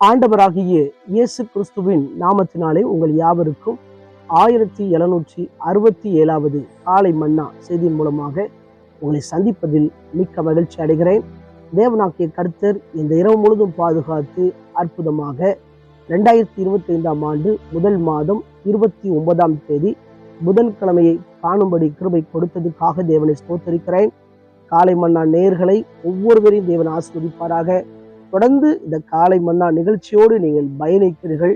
ஆண்டவராகிய இயேசு கிறிஸ்துவின் நாமத்தினாலே உங்கள் யாவருக்கும் ஆயிரத்தி எழுநூற்றி அறுபத்தி ஏழாவது காலை மன்னா செய்தியின் மூலமாக உங்களை சந்திப்பதில் மிக்க மகிழ்ச்சி அடைகிறேன். தேவனாக்கிய கருத்தர் இந்த இரவு முழுதும் பாதுகாத்து அற்புதமாக ரெண்டாயிரத்தி இருபத்தி ஐந்தாம் ஆண்டு முதல் மாதம் இருபத்தி ஒன்பதாம் தேதி புதன்கிழமையை காணும்படி கிருபை கொடுத்ததுக்காக தேவனை ஸ்தோத்தரிக்கிறேன். காலை மன்னா நேர்களை ஒவ்வொருவரையும் தேவன் ஆஸ்வதிப்பாராக தொடர்ந்து இந்த காலை மன்னா நிகழ்ச்சியோடு நீங்கள் பயணிக்கிறீர்கள்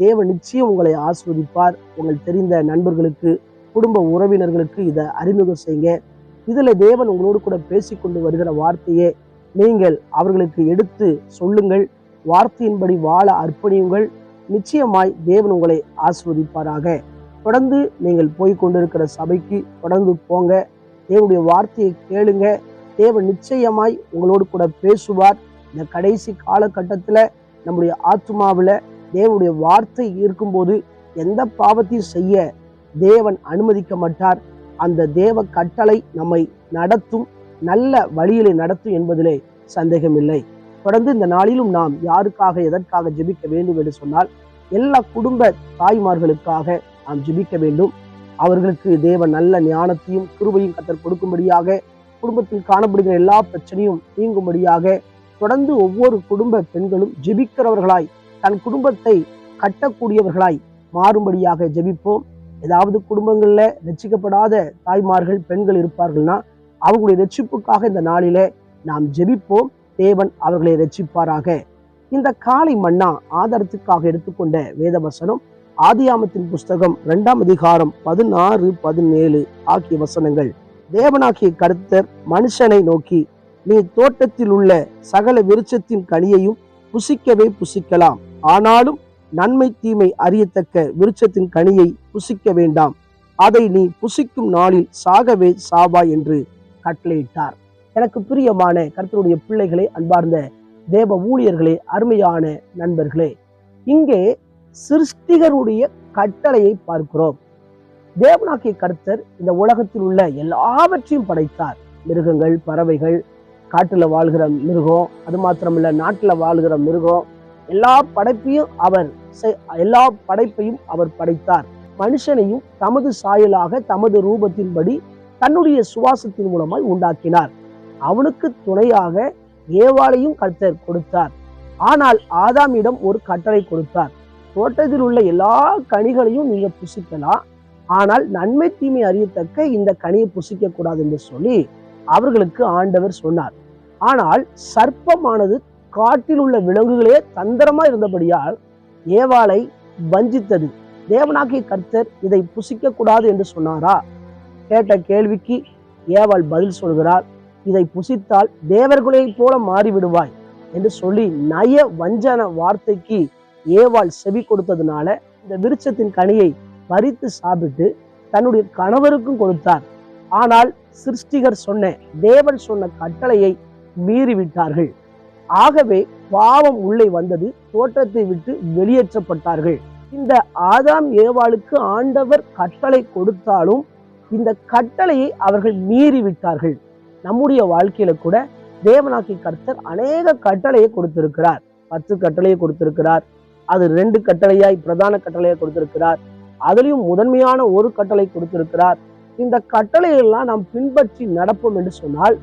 தேவன் நிச்சயம் உங்களை ஆஸ்வதிப்பார் உங்கள் தெரிந்த நண்பர்களுக்கு குடும்ப உறவினர்களுக்கு இதை அறிமுகம் செய்யுங்க. இதில் தேவன் உங்களோடு கூட பேசிக்கொண்டு வருகிற வார்த்தையை நீங்கள் அவர்களுக்கு எடுத்து சொல்லுங்கள். வார்த்தையின்படி வாழ அர்ப்பணியுங்கள். நிச்சயமாய் தேவன் உங்களை ஆஸ்வதிப்பாராக தொடர்ந்து நீங்கள் போய் கொண்டிருக்கிற சபைக்கு தொடர்ந்து போங்க. தேவனுடைய வார்த்தையை கேளுங்க. தேவன் நிச்சயமாய் உங்களோடு கூட பேசுவார். இந்த கடைசி காலகட்டத்தில் நம்முடைய ஆத்மாவில் தேவனுடைய வார்த்தை இருக்கும்போது எந்த பாவத்தையும் செய்ய தேவன் அனுமதிக்க மாட்டார். அந்த தேவ கட்டளை நம்மை நடத்தும் நல்ல வழியிலே நடத்தும் என்பதிலே சந்தேகமில்லை. தொடர்ந்து இந்த நாளிலும் நாம் யாருக்காக எதற்காக ஜெபிக்க வேண்டும் என்று சொன்னால் எல்லா குடும்ப தாய்மார்களுக்காக நாம் ஜெபிக்க வேண்டும். அவர்களுக்கு தேவ நல்ல ஞானத்தையும் கிருபையும் கத்தர் கொடுக்கும்படியாக குடும்பத்தில் காணப்படுகிற எல்லா பிரச்சனையும் நீங்கும்படியாக தொடர்ந்து ஒவ்வொரு குடும்ப பெண்களும் ஜெபிக்கிறவர்களாய் தன் குடும்பத்தை கட்டக்கூடியவர்களாய் மாறும்படியாக ஜெபிப்போம். ஏதாவது குடும்பங்கள்ல ரட்சிக்கப்படாத தாய்மார்கள் பெண்கள் இருப்பார்கள்னா அவங்களுடைய ரட்சிப்புக்காக இந்த நாளில நாம் ஜெபிப்போம். தேவன் அவர்களை ரட்சிப்பாராக. இந்த காலை மன்னா ஆதாரத்துக்காக எடுத்துக்கொண்ட வேதவசனம் ஆதியாமத்தின் புஸ்தகம் இரண்டாம் அதிகாரம் பதினாறு பதினேழு ஆகிய வசனங்கள். தேவனாகிய கருத்தர் மனுஷனை நோக்கி நீ தோட்டத்தில் உள்ள சகல விருட்சத்தின் கனியையும் புசிக்கவே புசிக்கலாம். ஆனாலும் நன்மை தீமை அறியத்தக்க விருட்சத்தின் கனியை புசிக்க வேண்டாம். அதை நீ புசிக்கும் நாளில் சாகவே சாவா என்று கட்டளையிட்டார். எனக்கு பிரியமான கர்த்தருடைய பிள்ளைகளே அன்பார்ந்த தேவ ஊழியர்களே அருமையான நண்பர்களே இங்கே சிருஷ்டிகருடைய கட்டளையை பார்க்கிறோம். தேவனாக்கிய கர்த்தர் இந்த உலகத்தில் உள்ள எல்லாவற்றையும் படைத்தார். மிருகங்கள் பறவைகள் காட்டுல வாழ்கிற மிருகம் அது மாத்திரமில்ல நாட்டுல வாழ்கிற மிருகம் எல்லா படைப்பையும் அவர் எல்லா படைப்பையும் அவர் படைத்தார். மனுஷனையும் தமது சாயலாக தமது ரூபத்தின்படி தன்னுடைய சுவாசத்தின் மூலமாய் உண்டாக்கினார். அவனுக்கு துணையாக ஏவாளையும் கர்த்தர் கொடுத்தார். ஆனால் ஆதாமிடம் ஒரு கட்டளை கொடுத்தார். தோட்டத்தில் உள்ள எல்லா கனிகளையும் நீங்க புசிக்கலாம். ஆனால் நன்மை தீமை அறியத்தக்க இந்த கனியை புசிக்க கூடாது என்று சொல்லி அவர்களுக்கு ஆண்டவர் சொன்னார். ஆனால் சர்ப்பமானது காட்டில் உள்ள விலங்குகளே தந்திரமா இருந்தபடியால் ஏவாளை வஞ்சித்தது. தேவனாகிய கர்த்தர் இதை புசிக்க கூடாது என்று சொன்னாரா? கேட்ட கேள்விக்கு ஏவாள் பதில் சொல்கிறார் இதை புசித்தால் தேவர்களைப் போல மாறிவிடுவாய் என்று சொல்லி நய வஞ்சன வார்த்தைக்கு ஏவாள் செவி கொடுத்ததுனால இந்த விருட்சத்தின் கனியை பறித்து சாப்பிட்டு தன்னுடைய கணவருக்கும் கொடுத்தார். ஆனால் சிருஷ்டிகர் சொன்ன தேவன் சொன்ன கட்டளையை மீறிவிட்டார்கள். ஆகவே பாவம் உள்ளே வந்தது தோற்றத்தை விட்டு வெளியேற்றப்பட்டார்கள். இந்த ஆதாம் ஏவாளுக்கு ஆண்டவர் கட்டளை கொடுத்தாலும் இந்த கட்டளையை அவர்கள் மீறி விட்டார்கள் நம்முடைய வாழ்க்கையில கூட தேவனாக்கி கர்த்தர் அநேக கட்டளையை கொடுத்திருக்கிறார். பத்து கட்டளையை கொடுத்திருக்கிறார். அது ரெண்டு கட்டளையாய் பிரதான கட்டளையை கொடுத்திருக்கிறார். அதுலேயும் முதன்மையான ஒரு கட்டளை கொடுத்திருக்கிறார். இந்த கட்டளையெல்லாம் நாம் பின்பற்றி நடப்போம் என்று சொன்னால்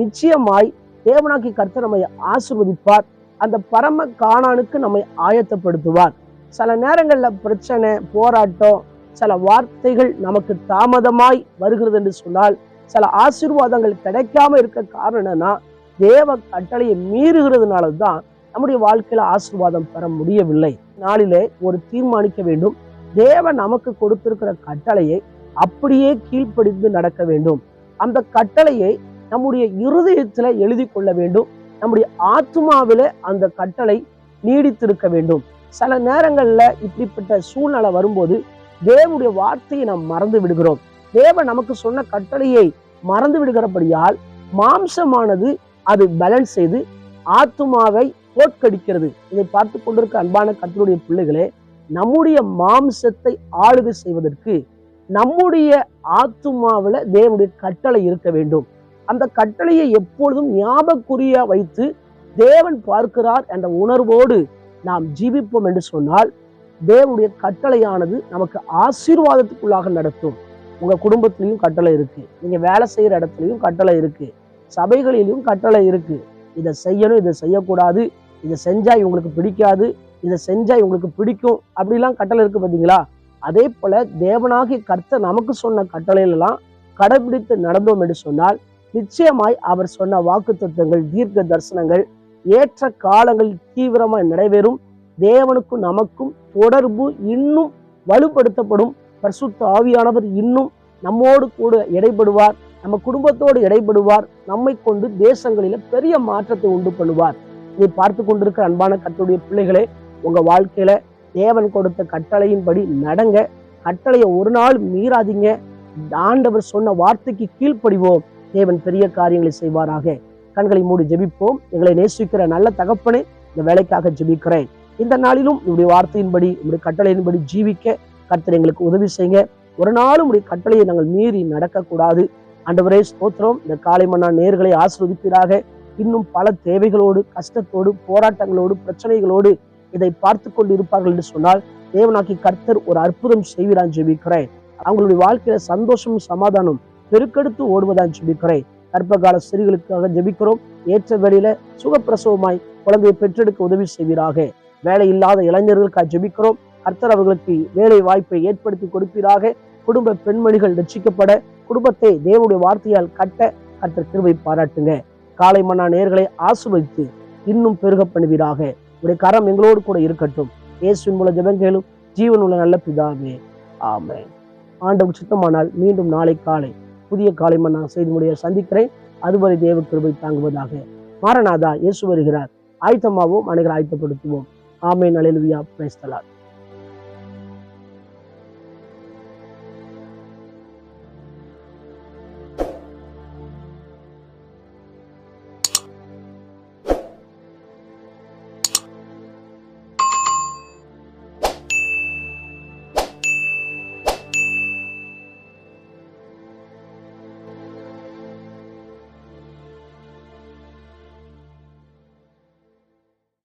நிச்சயமாய் தேவனாக்கி கர்த்தர் நம்மை ஆசிர்வதிப்பார். அந்த பரம காணானுக்கு நம்மை ஆயத்தப்படுத்துவார். சில நேரங்களில் பிரச்சனை போராட்டம் சில வார்த்தைகள் நமக்கு தாமதமாய் வருகிறது என்று சொன்னால் சில ஆசீர்வாதங்கள் கிடைக்காம இருக்க காரணம் என்னன்னா தேவ கட்டளையை மீறுகிறதுனால தான் நம்முடைய வாழ்க்கையில ஆசீர்வாதம் பெற முடியவில்லை. நாளிலே ஒரு தீர்மானிக்க வேண்டும். தேவன் நமக்கு கொடுத்திருக்கிற கட்டளையை அப்படியே கீழ்ப்படிந்து நடக்க வேண்டும். அந்த கட்டளையை நம்முடைய இருதயத்துல எழுதி கொள்ள வேண்டும். நம்முடைய ஆத்மாவில அந்த கட்டளை நீடித்திருக்க வேண்டும். சில நேரங்கள்ல இப்படிப்பட்ட சூழ்நிலை வரும்போது தேவனுடைய வார்த்தையை நாம் மறந்து விடுகிறோம். தேவன் நமக்கு சொன்ன கட்டளையை மறந்து விடுகிறபடியால் மாம்சமானது அது பேலன்ஸ் செய்து ஆத்துமாவை தோற்கடிக்கிறது. இதை பார்த்து கொண்டிருக்க அன்பான கர்த்தருடைய பிள்ளைகளே நம்முடைய மாம்சத்தை ஆளுகை செய்வதற்கு நம்முடைய ஆத்துமாவில தேவனுடைய கட்டளை இருக்க வேண்டும். அந்த கட்டளையை எப்பொழுதும் ஞாபகக்குறியா வைத்து தேவன் பார்க்கிறார் என்ற உணர்வோடு நாம் ஜீவிப்போம் என்று சொன்னால் தேவனுடைய கட்டளையானது நமக்கு ஆசீர்வாதத்துக்குள்ளாக நடத்தும். உங்க குடும்பத்திலையும் கட்டளை இருக்கு. நீங்க வேலை செய்யற இடத்துலையும் கட்டளை இருக்கு. சபைகளிலும் கட்டளை இருக்கு. இதை செய்யணும் இதை செய்யக்கூடாது. இதை செஞ்சா இவங்களுக்கு பிடிக்காது. இதை செஞ்சா இவங்களுக்கு பிடிக்கும். அப்படிலாம் கட்டளை இருக்கு பார்த்தீங்களா அதே போல தேவனாகி கர்த்த நமக்கு சொன்ன கட்டளையிலெல்லாம் கடைபிடித்து நடந்தோம் என்று சொன்னால் நிச்சயமாய் அவர் சொன்ன வாக்கு தத்துவங்கள் தீர்க்க தரிசனங்கள் ஏற்ற காலங்களில் தீவிரமாய் நிறைவேறும். தேவனுக்கும் நமக்கும் தொடர்பு இன்னும் வலுப்படுத்தப்படும். பரிசுத்த ஆவியானவர் இன்னும் நம்மோடு கூட இடைப்படுவார் நம்ம குடும்பத்தோடு இடைப்படுவார் நம்மை கொண்டு தேசங்களில பெரிய மாற்றத்தை உண்டு பண்ணுவார். இதை பார்த்து கொண்டிருக்கிற அன்பான கத்துடைய பிள்ளைகளே உங்க வாழ்க்கையில தேவன் கொடுத்த கட்டளையின்படி நடங்க. கட்டளையை ஒரு நாள் மீறாதீங்க. ஆண்டவர் சொன்ன வார்த்தைக்கு கீழ்ப்படிவோம். தேவன் பெரிய காரியங்களை செய்வாராக. கண்களை மூடி ஜெபிப்போம். எங்களை நேசிக்கிற நல்ல தகப்பனே இந்த வேலைக்காக ஜெபிக்கிறேன். இந்த நாளிலும் உங்களுடைய வார்த்தையின்படி உங்களுடைய கட்டளையின்படி ஜீவிக்க கர்த்தர் எங்களுக்கு உதவி செய்யுங்க. ஒரு நாளும் உடைய கட்டளையை நாங்கள் மீறி நடக்கக்கூடாது. ஆண்டவரே ஸ்தோத்திரம். இந்த காலை மன்னா நேர்களை ஆசிர்வதிப்பீராக. இன்னும் பல தேவைகளோடு கஷ்டத்தோடு போராட்டங்களோடு பிரச்சனைகளோடு இதை பார்த்து கொண்டு இருப்பார்கள் என்று சொன்னால் தேவனாக்கி கர்த்தர் ஒரு அற்புதம் செய்வீரான் ஜெபிக்கிறேன். அவங்களுடைய வாழ்க்கையில சந்தோஷமும் சமாதானம் பெருக்கெடுத்து ஓடுவதான் ஜெபிக்கிறேன். கர்ப்பகால சிறுகளுக்காக ஜெபிக்கிறோம். ஏற்ற வேளையில சுகப்பிரசவமாய் குழந்தையை பெற்றெடுக்க உதவி செய்வீராக. வேலை இல்லாத இளைஞர்களுக்காக ஜெபிக்கிறோம். கர்த்தர் அவர்களுக்கு வேலை வாய்ப்பை ஏற்படுத்தி கொடுப்பீராக. குடும்ப பெண்மணிகள் ரட்சிக்கப்பட குடும்பத்தை தேவனுடைய வார்த்தையால் கட்ட கற்ற கிருவை பாராட்டுங்க. காலை மன்னா நேர்களை ஆசிர்வதித்து இன்னும் பெருக பண்ணுவீராக. உடைய கரம் எங்களோடு கூட இருக்கட்டும். இயேசுவின் மூல ஜபங்களும். ஜீவன் உள்ள நல்ல பிதாவே. ஆமே ஆண்டவர் சித்தமானால் மீண்டும் நாளை காலை புதிய காலை மன்னா செய்து முடிய சந்திக்கிறேன். அதுவரை தேவ கிருபை தாங்குவதாக. மாரநாதா இயேசு வருகிறார். ஆயத்தமாவோம் அனைவரை ஆயத்தப்படுத்துவோம். ஆமே நலிலுவியா பிரைஸ்தலார்